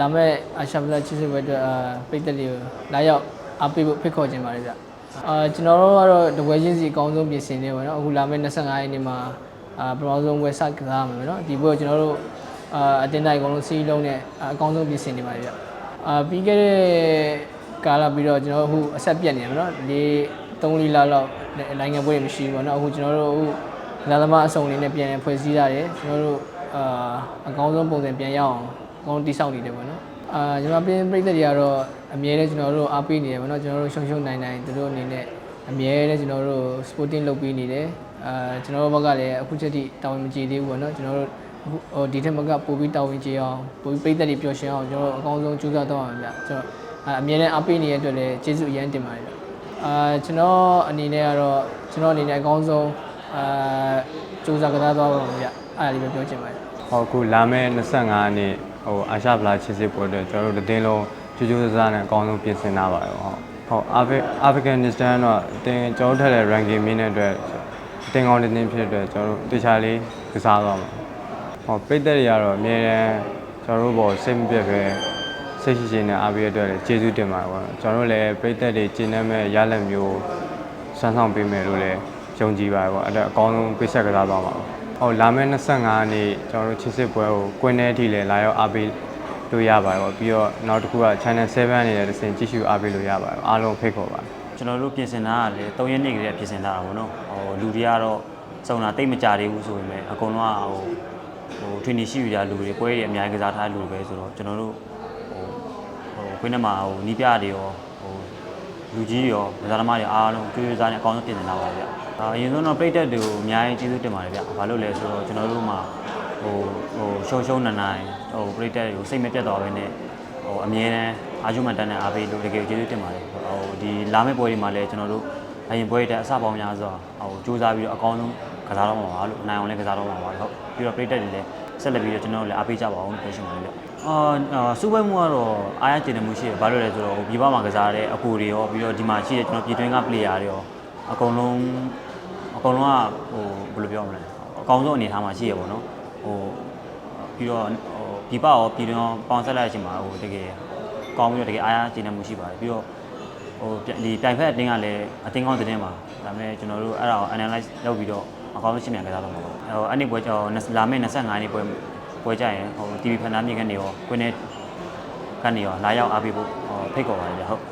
လာမဲ့အာရှဗလာချစ်စစ်ပွဲအတွက်အာပိတ်သက်တွေကိုလာရောက်အားပေးဖို့ဖိတ်ခေါ်ခြင်းပါတယ်ဗျအာကျွန်တော်တို့ကတော့တပွဲချင်းစီအကောင်းဆုံးပြင်ဆင်နေပါတော့အခုလာမဲ့25ရက်နေ့မှာအာပထမဆုံးပွဲစကစားမှာပဲเนาะဒီပွဲကိုကျွန်တော်တို့အာအတင်းတိုင်းအကုန်လုံးစီးလုံးနဲ့အာအကောင်းဆုံးပြင်ဆင်နေပါတယ်ဗျအာပြီးခဲ့တဲ့ကာလပြီးတော့ကျွန်တော်တို့အခုအဆက်ပြတ်နေတယ်เนาะဒီ3လလောက်နိုင်ငံပွဲတွေမရှိဘူးပေါ့เนาะအခုကျွန်တော်တို့အခုလာသမားအစုံလေးနဲ့ပြန်လည်ဖွဲ့စည်းရတယ်ကျွန်တော်တို့အာအကောင်းဆုံးပုံစံပြန်ရအောင် အကုန်တိဆောက်နေတယ်ပေါ့နော်အာညီမပင်းပြိသက်တွေကတော့အမြဲတမ်းကျွန်တော်တို့အားပေးနေတယ်ပေါ့နော်ကျွန်တော်တို့ရှုံရှုံနိုင်နိုင်သူတို့အနေနဲ့အမြဲတမ်းကျွန်တော်တို့ sporting လုပ်ပေးနေတယ်အာကျွန်တော်တို့ဘက်ကလည်းအခုချက်ထိတာဝန်မကျေသေးဘူးပေါ့နော်ကျွန်တော်တို့ဟိုဒီထက်မကပိုပြီးတာဝန်ကျေအောင်ပိုပြီးပြိသက်တွေပျော်ရွှင်အောင်ကျွန်တော်တို့အကောင်းဆုံးကြိုးစားတော့အောင်ဗျကျွန်တော်အမြဲတမ်းအားပေးနေတဲ့အတွက်လည်းကျေးဇူးအရင်တင်ပါတယ်ဗျအာကျွန်တော်အနေနဲ့ကတော့ကျွန်တော်အနေနဲ့အကောင်းဆုံးအာစူးစမ်းကြသားသွားပါမယ်ဗျအဲ့ဒါလေးပဲပြောချင်ပါတယ်ဟုတ်ကူလာမယ့်25နှစ် ဟိုအာရှဗလာချစ်စစ်ပွဲအတွက်ကျွန်တော်တို့တင်းလုံးကြိုးကြိုးစားစားနဲ့အကောင်းဆုံးပြင်ဆင်ထားပါတယ်ဟုတ်ဟုတ်အာဖရိအာဖဂန်နစ္စတန်တော့အတင်းကျွန်တော်ထက်တဲ့ ranking မြင့်တဲ့အတွက်အတင်းကောင်းတဲ့တင်းဖြစ်တဲ့အတွက်ကျွန်တော်တို့တခြားလေးကစားသွားမှာဟောပိတ်သက်တွေကတော့အများတန်းကျွန်တော်တို့ဘောစိတ်မပြတ်ပဲစိတ်ရှိရှိနဲ့အားပေးရတဲ့အတွက်လည်းကျေးဇူးတင်ပါတယ်ပေါ့နော်ကျွန်တော်တို့လည်းပိတ်သက်တွေကျင်းနေမဲ့ရလက်မျိုးစမ်းဆောင်ပေးမယ်လို့လည်းယုံကြည်ပါတယ်ပေါ့အဲ့ဒါအကောင်းဆုံးပိတ်ဆက်ကစားသွားမှာပါ ဟုတ်လာမယ့်25ရက်နေ့ကျွန်တော်တို့ချစ်စစ်ပွဲကိုကွင်းထဲအထိလည်းလာရောက်အားပေးလို့ရပါတယ်ပေါ့ပြီးတော့နောက်တစ်ခုက Channel 7အနေနဲ့တစ်ဆင့်ကြည့်ရှုအားပေးလို့ရပါတယ်အားလုံးဖိတ်ခေါ်ပါတယ်ကျွန်တော်တို့ပြင်ဆင်တာကလည်း3ရက်နေ့ကလေးပြင်ဆင်ထားတာပေါ့နော်ဟိုလူတွေကတော့စုံတာတိတ်မကြသေးဘူးဆိုပေမဲ့အကုန်လုံးကဟိုဟိုထွေနေရှိယူကြလူတွေပွဲတွေအများကြီးကစားထားလူတွေပဲဆိုတော့ကျွန်တော်တို့ဟိုဟိုခွင်းထဲမှာဟိုနီးပြတွေရောဟို လူကြီးရောမစားသမားတွေအားလုံးကြိုးစားနေအကောင်းဆုံးပြင်ဆင်ထားပါဗျအာအရင်ဆုံးတော့ပြိတက်တွေကိုအများကြီးကျေးဇူးတင်ပါတယ်ဗျဘာလို့လဲဆိုတော့ကျွန်တော်တို့မှာဟိုဟိုရှုံရှုံနိုင်နိုင်ဟိုပြိတက်တွေကိုစိတ်မပြတ်သွားဘဲနဲ့ဟိုအမြဲတမ်းအာဂျူမန်တန်တဲ့အားပေးလို့တကယ်ကျေးဇူးတင်ပါတယ်ဟိုဒီလာမယ့်ပွဲတွေမှာလည်းကျွန်တော်တို့အရင်ပွဲတွေတက်အစပေါင်းများစွာဟိုစူးစမ်းပြီးတော့အကောင်းဆုံးကစားတော့မှာပါလို့နိုင်အောင်လည်းကစားတော့မှာပါဟုတ်ပြီးတော့ပရိသတ်တွေလည်း ဆက်လက်ပြီးတော့ကျွန်တော်တို့လည်းအားပေးကြပါအောင်လို့ပြောချင်ပါတယ်ဗျအာစူပွဲမှုကတော့အားရကျင်နေမှုရှိတယ်ဘာလို့လဲဆိုတော့ဒီဘက်မှာကစားတဲ့အကူတွေရောပြီးတော့ဒီမှာရှိတဲ့ကျွန်တော်ပြည်တွင်းက player တွေရောအကုန်လုံးအကုန်လုံးကဟိုဘယ်လိုပြောမလဲအကောင်းဆုံးအနေအထားမှာရှိရပါတော့ဟိုပြီးတော့ဟိုဒီပရောပြည်တွင်းရောပေါင်းဆက်လိုက်တဲ့အချိန်မှာဟိုတကယ်ကောင်းပြီးတော့တကယ်အားရကျေနပ်မှုရှိပါတယ်ပြီးတော့ဟိုဒီတိုင်ဖက်အတင်းကလည်းအတင်းကောင်းတင်းပါဒါပေမဲ့ကျွန်တော်တို့အဲ့ဒါကို analyze လုပ်ပြီးတော့ အကောင်းဆုံးရှင်းပြကြတော့မှာပါဟိုအဲ့ဒီပွဲကျော်လာမယ့်25နှစ်ပွဲပွဲကြရင်ဟို TV ဖန်သားမြေကနေရောကွင်းနဲ့ကနေရောလာရောက်အားပေးဖို့ဟိုဖိတ်ခေါ်ပါတယ်ဗျဟုတ်